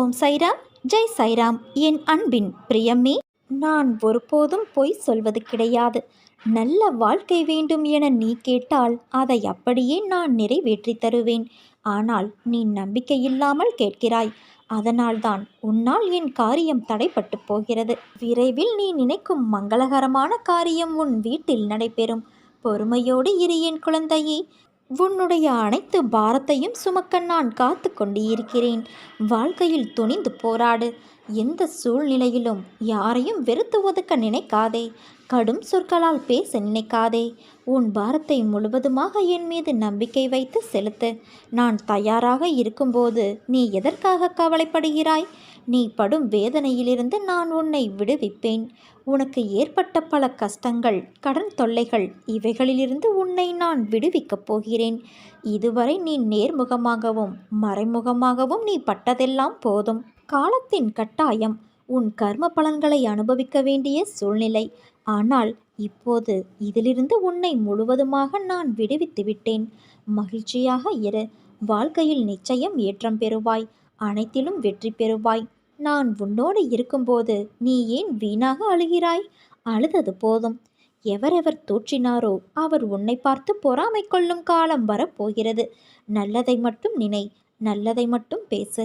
ஓம் சைராம் ஜெய் சைராம். என் அன்பின் பிரியமே நான் ஒருபோதும் பொய் சொல்வது கிடையாது. நல்ல வாழ்க்கை வேண்டும் என நீ கேட்டால் அதை அப்படியே நான் நிறைவேற்றி தருவேன். ஆனால் நீ நம்பிக்கை இல்லாமல் கேட்கிறாய். அதனால்தான் உன்னால் என் காரியம் தடைப்பட்டு போகிறது. விரைவில் நீ நினைக்கும் மங்களகரமான காரியம் உன் வீட்டில் நடைபெறும். பொறுமையோடு இரு என் குழந்தையே. உன்னுடைய அனைத்து பாரத்தையும் சுமக்க நான் காத்து கொண்டு இருக்கிறேன். வாழ்க்கையில் துணிந்து போராடு. எந்த சூழ்நிலையிலும் யாரையும் வெறுத்து ஒதுக்க நினைக்காதே. கடும் சொற்களால் பேச நினைக்காதே. உன் பாரத்தை முழுவதுமாக என் மீது நம்பிக்கை வைத்து செலுத்து. நான் தயாராக இருக்கும்போது நீ எதற்காக கவலைப்படுகிறாய்? நீ படும் வேதனையிலிருந்து நான் உன்னை விடுவிப்பேன். உனக்கு ஏற்பட்ட பல கஷ்டங்கள் கடன் தொல்லைகள் இவைகளிலிருந்து உன்னை நான் விடுவிக்கப் போகிறேன். இதுவரை நீ நேர்முகமாகவும் மறைமுகமாகவும் நீ பட்டதெல்லாம் போதும். காலத்தின் கட்டாயம் உன் கர்ம பலன்களை அனுபவிக்க வேண்டிய சூழ்நிலை. ஆனால் இப்போது இதிலிருந்து உன்னை முழுவதுமாக நான் விடுவித்து விட்டேன். மகிழ்ச்சியாக இரு. வாழ்க்கையில் நிச்சயம் ஏற்றம் பெறுவாய். அனைத்திலும் வெற்றி பெறுவாய். நான் உன்னோடு இருக்கும்போது நீ ஏன் வீணாக அழுகிறாய்? அழுதது போதும். எவரெவர் தூற்றினாரோ அவர் உன்னை பார்த்து பொறாமை கொள்ளும் காலம் வரப்போகிறது. நல்லதை மட்டும் நினை. நல்லதை மட்டும் பேசு.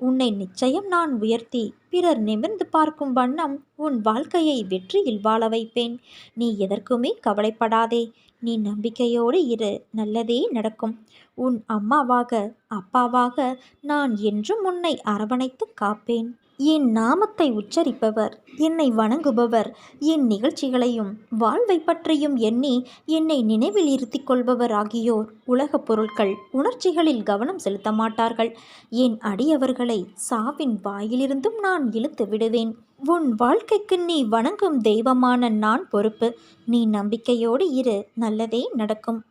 உன்னை நிச்சயம் நான் உயர்த்தி பிறர் நிமிர்ந்து பார்க்கும் வண்ணம் உன் வாழ்க்கையை வெற்றியில் வாழ வைப்பேன். நீ எதற்குமே கவலைப்படாதே. நீ நம்பிக்கையோடு இரு. நல்லதே நடக்கும். உன் அம்மாவாக அப்பாவாக நான் என்றும் உன்னை அரவணைத்து காப்பேன். என் நாமத்தை உச்சரிப்பவர் என்னை வணங்குபவர் என் நிகழ்ச்சிகளையும் வாழ்வை பற்றியும் எண்ணி என்னை நினைவில் இருத்தி கொள்பவர் ஆகியோர் உலகப் பொருட்கள் உணர்ச்சிகளில் கவனம் செலுத்த மாட்டார்கள். என் அடியவர்களை சாவின் வாயிலிருந்தும் நான் இழுத்து விடுவேன். உன் வாழ்க்கைக்கு நீ வணங்கும் தெய்வமான நான் பொறுப்பு. நீ நம்பிக்கையோடு இரு நல்லதே நடக்கும்.